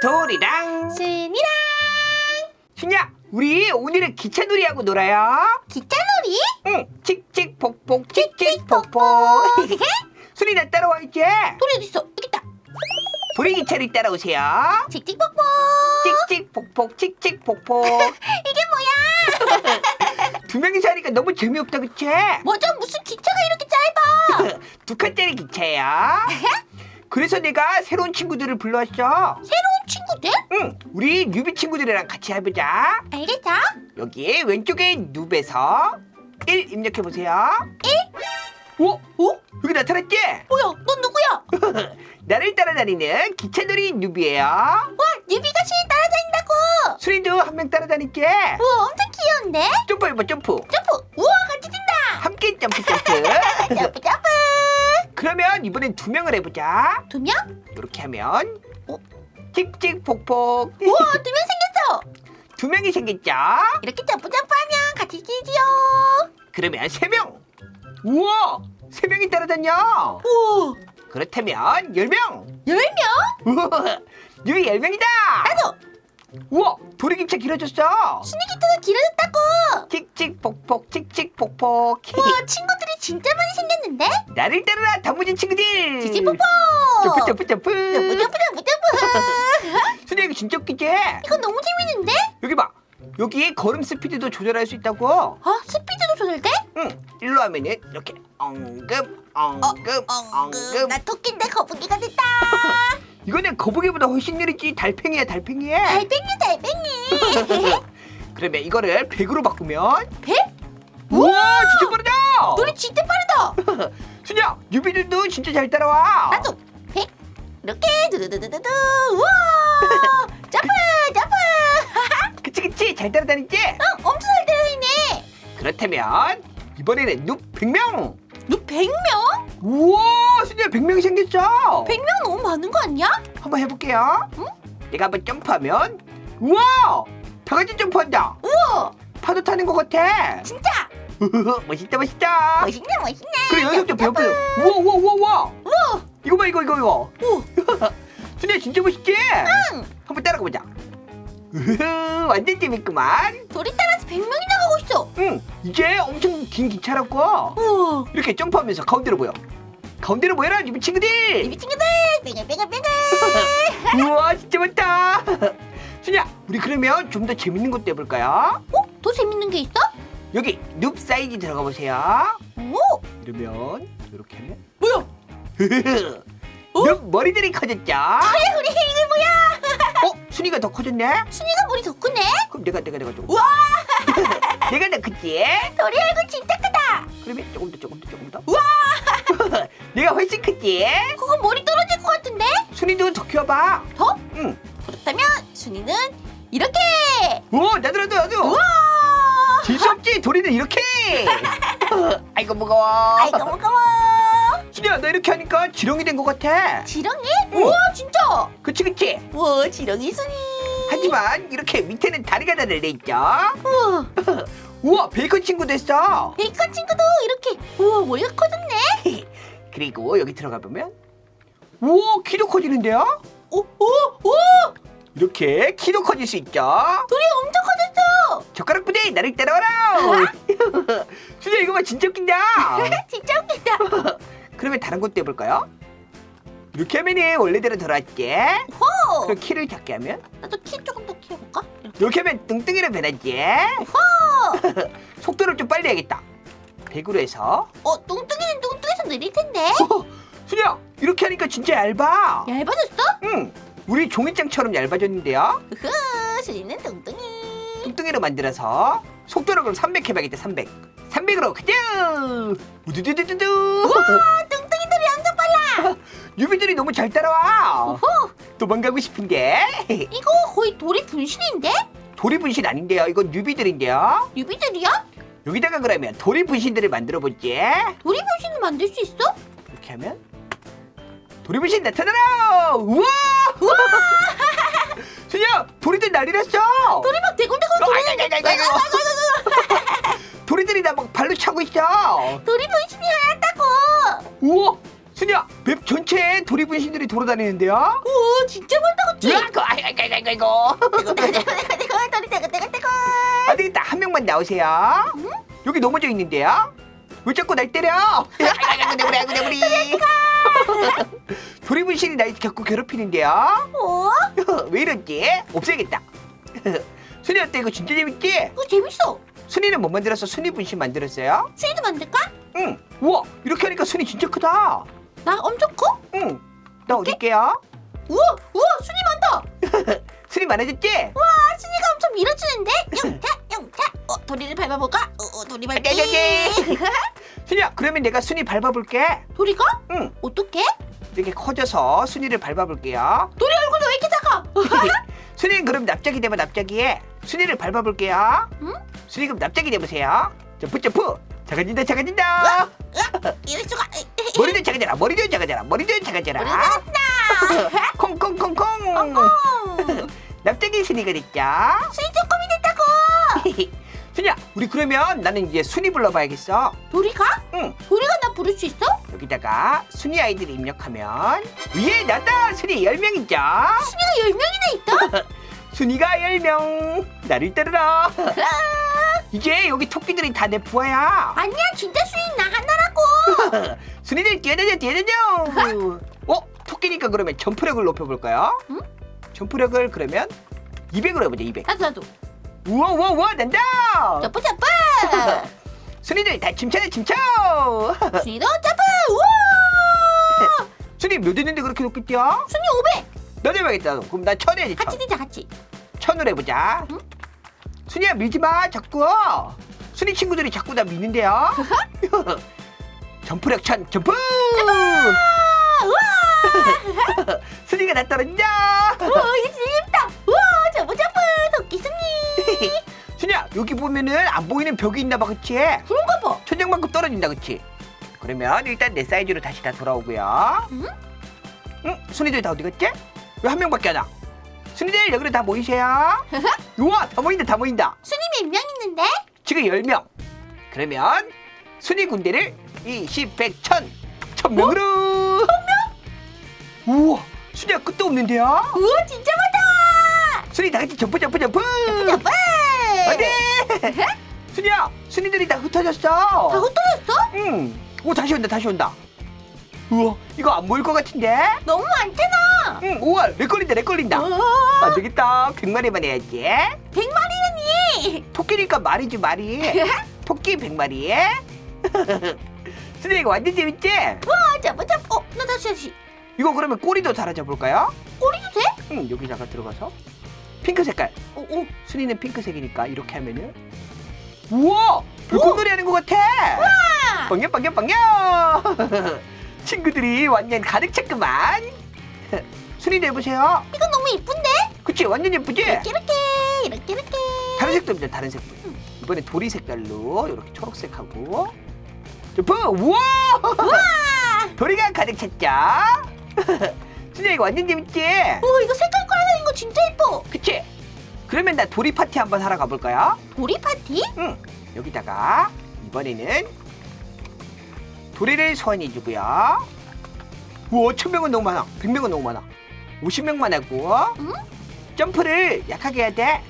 돌이랑 순이랑 신야 우리 오늘은 기차놀이하고 놀아요 기차놀이? 응 칙칙 폭폭 칙칙 폭폭 순이 나 따라와 이제 돌이 어딨어? 여기 있다 도리 기차를 따라오세요 칙칙폭폭 칙칙 폭폭 칙칙 폭폭 이게 뭐야? 두 명이서 하니까 너무 재미없다 그치? 뭐죠? 무슨 기차가 이렇게 짧아? 두 칸짜리 기차야 그래서 내가 새로운 친구들을 불러왔어? 응 우리 뉴비 친구들이랑 같이 해보자 알겠어? 여기 왼쪽에 눕에서 1 입력해 보세요 1? 오? 오? 여기 나타났지? 뭐야? 넌 누구야? 나를 따라다니는 기차놀이 뉴비예요 와 뉴비가 신이 따라다닌다고 수리도 한 명 따라다닐게 우와 엄청 귀여운데? 점프 해봐 점프 점프 우와 같이 뛴다 함께 점프 점프 점프 점프 그러면 이번엔 두 명을 해보자 두 명? 이렇게 하면 어? 칙칙폭폭. 우와 두 명 생겼어. 두 명이 생겼죠? 이렇게 점프 점프하면 같이 뛰지요. 그러면 세 명. 우와 세 명이 따라다녀 우와 그렇다면 열 명. 열 명? 우와 뉴비 열 명이다. 나도. 우와 도리기차 길어졌어. 기차가 길어졌다고. 칙칙폭폭 칙칙폭폭. 우와 친구들이 진짜 많이 생겼는데? 나를 따르라 단무진 친구들. 지지뽀뽀 점프 점프 점프 점프. 점프 점프 점프 순이 이거 진짜 웃기지? 이거 너무 재밌는데? 여기 봐. 여기 걸음 스피드도 조절할 수 있다고. 아 스피드도 조절돼? 응. 일로 하면은 이렇게 엉금 엉금 엉금. 나 토끼인데 거북이가 됐다. 이거는 거북이보다 훨씬 느리지. 달팽이야 달팽이 달팽이 달팽이. 그러면 이거를 100으로 바꾸면 100? 우와 진짜 빠르다! 노래 진짜 빠르다. 순이야 뉴비들도 진짜 잘 따라와. 나도. 100 이렇게 두두두두두 우와! 점프 점프! 그치 그치. 잘 따라다니지? 응 엄청 잘 따라다니네. 그렇다면 이번에는 눕 100명. 너 100명? 우와 순이야 100명이 생겼어 100명 너무 많은 거 아니야? 한번 해볼게요. 내가 한번 점프하면 우와! 다 같이 점프한다. 우와! 파도 타는 것 같아. 진짜? 멋있다 멋있다. 멋있네 멋있네. 그래 연속도 배워보자 우와 우와 우와 우와. 우와 이거 봐 이거 이거 이거. 오. 순이야 진짜 멋있지? 응. 한번 따라가 보자. 으흐, 완전 재밌구만. 돌이 따라서 100명이 나 가고 있어. 응 이게 엄청 긴 기차라고. 우와 이렇게 점프하면서 가운데로 보여. 가운데로 보여라 유비 친구들. 이비 친구들. 뺑글뺑글뺑글. 우와 진짜 많다. 순이야 우리 그러면 좀 더 재밌는 것도 해볼까요? 어? 더 재밌는 게 있어? 여기 눕 사이즈 들어가 보세요. 오. 이러면 이렇게. 뭐야 눕 머리들이 커졌죠? 그래 우리 이게 뭐야? 어? 순이가 더 커졌네? 순이가 머리 더 크네? 그럼 내가 내가 내가 좀. 우와! 내가 더 크지? 돌이 얼굴 진짜 크다! 그러면 조금 더 조금 더 조금 더. 우와! 내가 훨씬 크지? 그거 머리 떨어질 것 같은데? 순이도 더 키워봐. 더? 응. 그렇다면 순이는 이렇게! 오 나도 나도 나도 우와! 질수 없지? 도리는 이렇게! 아이고 무거워. 아이고 무거워 순이야 너 이렇게 하니까 지렁이 된 것 같아. 지렁이? 응. 우와 진짜. 그치 그치? 우와 지렁이 순이. 하지만 이렇게 밑에는 다리가 다 달려있죠? 우와. 우와 베이컨 친구 됐어. 베이컨 친구도 이렇게. 우와 머리가 커졌네. 그리고 여기 들어가 보면 우와 키도 커지는데요? 오오오 이렇게 키도 커질 수 있죠? 돌이 엄청 커졌어. 젓가락 부대 나를 따라와라. 순이야 이거 봐 진짜 웃긴다. 진짜 웃긴다 그러면 다른 것도 해볼까요? 이렇게 하면은 원래대로 돌아왔지 호! 그럼 키를 작게 하면? 나도 키 조금 더 키워볼까? 이렇게. 이렇게 하면 뚱뚱이로 변하지. 속도를 좀 빨리 해야겠다. 100으로 해서. 어 뚱뚱이는 뚱뚱해서 느릴 텐데. 순이야 이렇게 하니까 진짜 얇아. 얇아졌어? 응. 우리 종이장처럼 얇아졌는데요? 으흐 순이는 뚱뚱이. 뚱뚱이로 만들어서 속도를 그럼 300 해봐야겠다 300 300으로 가자! 우두두두두두! 아 뚱뚱이들이 엄청 빨라! 유비들이 너무 잘 따라와! 오호! 도망가고 싶은데 이거 거의 돌이 분신인데? 도리 분신 아닌데요. 이건 유비들인데요. 유비들이야? 여기다가 그러면 도리 분신들을 만들어 보지. 돌이 분신을 만들 수 있어? 이렇게 하면 도리 분신 나타나라! 우와! 우와 도리들 난리 났어. 돌이 막 대굴대굴 어, 아이고, 아이고, 아이고, 아이고. 도리들이 나 막 발로 차고 있어. 돌이 분신이 하얗다고. 우와 순이야 맵 전체에 도리 분신들이 돌아다니는데요? 우와 진짜 많다 없지. 으악, 아이고 아이고 아이고 아이고 도리 내가 내가 내가. 안 되겠다. 한 명만 나오세요. 여기 넘어져 있는데요? 왜 자꾸 날 때려? 아이고 아이고 내부리 아이고 내부리. 도리 분신이 날 자꾸 괴롭히는데요? 어? 왜 이러지 없애야겠다 순이 어때 이거 진짜 재밌지 그거 재밌어. 순이는 뭐 만들었어 순이 분신 만들었어요 수이도 만들까? 응 우와 이렇게 하니까 순이 진짜 크다 나 엄청 커? 응 나 어디 있게요 우와 우와 순이 많다. 순이 많아졌지 와 순이가 엄청 밀어주는데. 영타 영타. 어 도리를 밟아볼까? 어, 어 도리 밟기. 네, 순이야 그러면 내가 순이 밟아볼게 도리가? 응 어떻게? 이렇게 커져서 순이를 밟아볼게요 도리? 순이는 그럼 납작이 되면 납작이에 순이를 밟아볼게요 응? 순이 그럼 납작이 돼보세요 점프 점프 작아진다 작아진다 이럴 수가. 머리도 작아져라 머리도 작아져라 머리도 작아져라 머리 작았다. 콩콩콩콩 콩콩. 납작이 순이가 됐죠 순이 조금이 됐다고. 순이야 우리 그러면 나는 이제 순이 불러봐야겠어 도리가? 응 도리가 나 부를 수 있어? 여기다가 순이 아이들을 입력하면 위에 나다 순이 10명이죠 순이가 열 명이나 있다. 순이가 10명 나를 따르라 이제 여기 토끼들이 다 내 부하야 아니야 진짜 순이 나 하나라고. 순이들 뛰어다녀 뛰어다녀 어? 토끼니까 그러면 점프력을 높여볼까요? 응? 점프력을 그러면 200으로 해보자 200 나도 나도. 우와 우와 우와 난다 점프 점프. 순이들 다 침차네 침차 순이도 점프. 우와. 순이 몇 했는데 그렇게 높게 뛰어? 순이 500. 나도 해봐야겠다 그럼 나천 해야지 같이 천 뛰자 같이. 천으로 해보자 응? 순이야 밀지 마 자꾸 순이 친구들이 자꾸 나 미는데요 점프력 천 점프 아, 우와. 순이가 다 떨어진다 우와 이게 재밌다. 우와 점프 점프 도끼 순이. 순이야 여기 보면은 안 보이는 벽이 있나봐 그치? 그런가 봐. 천장만큼 떨어진다 그치? 그러면 일단 내 사이즈로 다시 다 돌아오고요 응? 응? 순이들 다 어디 갔지? 왜 한 명밖에 안 와? 순이들 여기로 다 모이세요 우와 다 모인다 다 모인다 순이 몇 명 있는데? 지금 10명 그러면 순위 군대를 20, 100, 1000 1000명으로 1000명? 우와 순위가 끝도 없는데요 우와 진짜 많다. 순위 다 같이 점프 점프 점프 점프. 어디? 순이야 순위들이 다 흩어졌어 다 흩어졌어? 응 오 다시 온다 다시 온다 우와 이거 안 보일 것 같은데 너무 많잖아. 응 우와 렉 걸린다 렉 걸린다 우와. 안 되겠다 100마리만 해야지 100마리라니. 토끼니까 말이지 말이 토끼 100마리에 순이 이거 완전 재밌지? 점프. 어, 나 다시 다시. 이거 그러면 꼬리도 달아줘 볼까요? 꼬리도 돼? 응 여기다가 들어가서 핑크 색깔. 오, 오. 순이는 핑크색이니까 이렇게 하면은. 우와! 불꽃놀이 하는 것 같아! 아, 빵야 빵야 빵야 친구들이 완전 가득 찼구만. 순이도 해보세요. 이거 너무 이쁜데? 그치? 완전 예쁘지? 이렇게 이렇게 이렇게 이렇게. 다른 색도 있죠 다른 색도 이번에 도리 색깔로 이렇게 초록색하고. 점프! 우와! 도리가 가득 찼죠? 순이야 이거 완전 재밌지? 오, 이거 색깔 진짜 예뻐. 그치? 그러면 나 도리 파티 한번 하러 가볼까요? 도리 파티? 응. 여기다가 이번에는 도리를 소환해주고요. 우와, 천명은 너무 많아. 백명은 너무 많아. 50명만 하고 응? 점프를 약하게 해야 돼.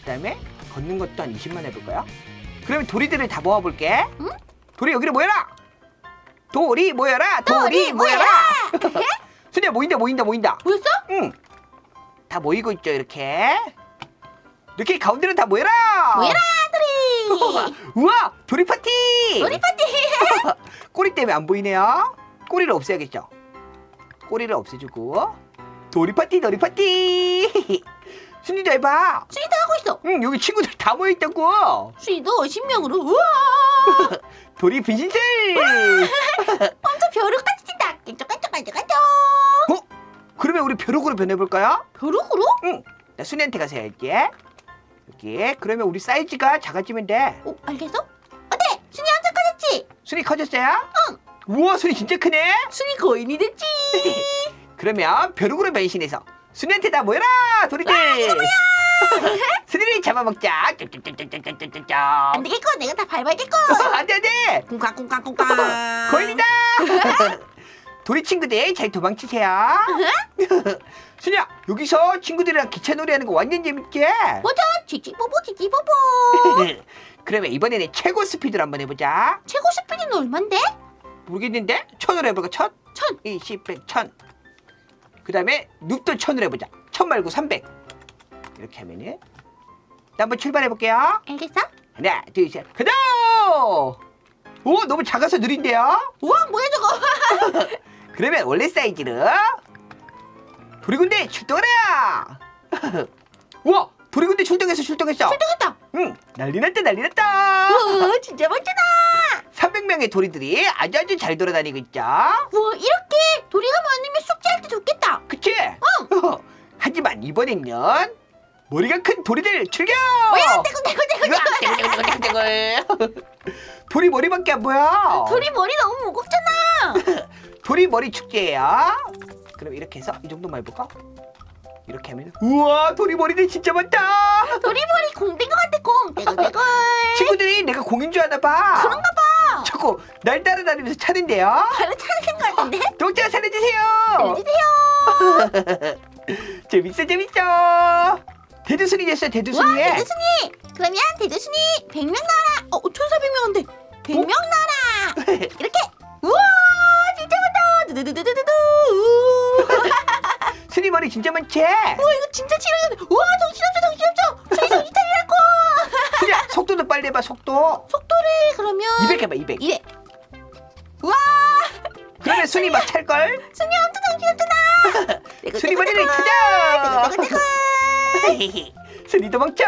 그 다음에 걷는 것도 한 20만 해볼까요? 그러면 도리들을 다 모아볼게. 응? 도리 여기로 모여라. 도리 모여라. 도리, 도리 모여라. 모여라. 순이야 모인다 모인다 모인다. 보였어? 응. 다 모이고 있죠 이렇게. 이렇게 가운데로 다 모여라. 모여라, 도리. 우와 도리 파티. 도리 파티. 꼬리 때문에 안 보이네요. 꼬리를 없애야겠죠. 꼬리를 없애주고 도리 파티 도리 파티. 순이도 해봐. 수이도 하고 있어. 응 여기 친구들 다 모여 있다고. 수이도 10명으로 우와. 도리 분신술. 엄청 벼룩 같이 뛴다. 깐짝깐짝깐짝깐짝. 그러면 우리 벼룩으로 변해볼까요? 벼룩으로? 응. 나 순이한테 가서 할게. 여기. 그러면 우리 사이즈가 작아지면 돼. 오, 알겠어? 어때? 순이 엄청 커졌지? 순이 커졌어요? 응. 우와, 순이 진짜 크네. 순이 거인이 됐지? 그러면 벼룩으로 변신해서 순이한테 다 모여라, 도리들. 순이를 잡아먹자. 쩝쩝쩝쩝쩝쩝쩝. 안 되겠고, 내가 다 밟아야겠고. 안돼 안돼. 쿵쾅쿵쾅쿵쾅. 거인이다. 도리 친구들 잘 도망치세요. 순이야 여기서 친구들이랑 기차 놀이 하는 거 완전 재밌지? 맞아 지지뽀뽀 지지뽀뽀 그러면 이번에는 최고 스피드로 한번 해보자. 최고 스피드는 얼만데? 모르겠는데 천으로 해볼까 천? 천. 이십 백 천. 그 다음에 눕도 천으로 해보자. 천 말고 삼백. 이렇게 하면은 나 한번 출발해볼게요. 알겠어? 하나 둘셋 가자! 오 너무 작아서 느린데요? 우와 뭐야 저거 그러면 원래 사이즈로 도리군대 출동하라! 우와! 도리군대 출동했어 출동했어! 출동했다! 응! 난리 났다 난리 났다! 우와 진짜 멋지다! 300명의 도리들이 아주 아주 잘 돌아다니고 있죠? 우와 이렇게 도리가 많으면 숙제할 때 좋겠다! 그치? 하지만 이번엔요 머리가 큰 도리들 출격! 뭐야 떼굴떼굴떼굴! 으악, 떼굴떼굴떼굴떼굴. 도리 머리밖에 안 보여! 도리 머리 너무 무겁잖아 도리 머리 축제예요. 그럼 이렇게 해서 이 정도만 해볼까? 이렇게 하면 우와 도리 머리들 진짜 많다. 도리 머리 공된 것 같아 공 떼굴떼굴 친구들이 내가 공인 줄 아나 봐. 그런가 봐 자꾸 날 따라다니면서 차는데요. 바로 찾는 것 같은데 독자 살려주세요. 해주세요 재밌어 재밌어. 대두순이 됐어 와 대두순이. 대두순이 그러면 대두순이 100명 나라 어 1400명인데 100명 나라 이렇게 진짜 많지. 우와 이거 진짜 치료해 우와 정신없어 정신없어 정신 차리라고 그냥 속도도 빨리 해봐 속도. 속도를 그러면 200 해봐 200. 이래 우와 그러면 순이 막 찰 걸. 순이 엄청 정신없잖아 순이 머리를 찾아. 떼굴떼굴 순이 도망쳐.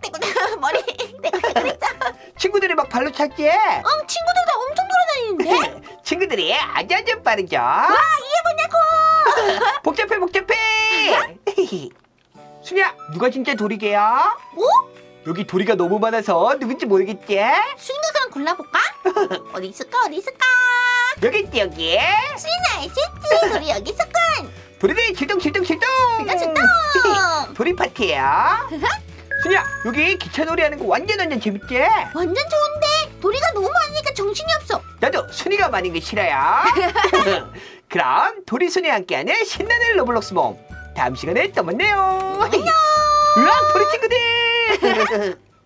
떼굴떼굴 머리 떼굴떼굴했죠 친구들이 막 발로 찾지. 응 친구들 다 엄청 돌아다니는데 친구들이 아주 아주 빠르죠. 이게 뭐냐고 복잡해 복잡해. 순이야 누가 진짜 도리개야? 어? 여기 도리가 너무 많아서 누군지 모르겠지? 순이가 그럼 골라볼까? 어디 있을까 어디 있을까 여기 있지 여기. 순이나 알겠지 우리 여기 있었군 도리들 출동 출동 출동. 출동, 출동. 도리 파티야. 순이야 여기 기차 놀이 하는 거 완전 완전 재밌지? 완전 좋은데 도리가 너무 많으니까 정신이 없어 나도 순이가 많은 게 싫어요. 그럼 도리 순이와 함께하는 신나는 로블록스 모험 다음 시간에 또 만나요. 안녕 으악 도리 친구들.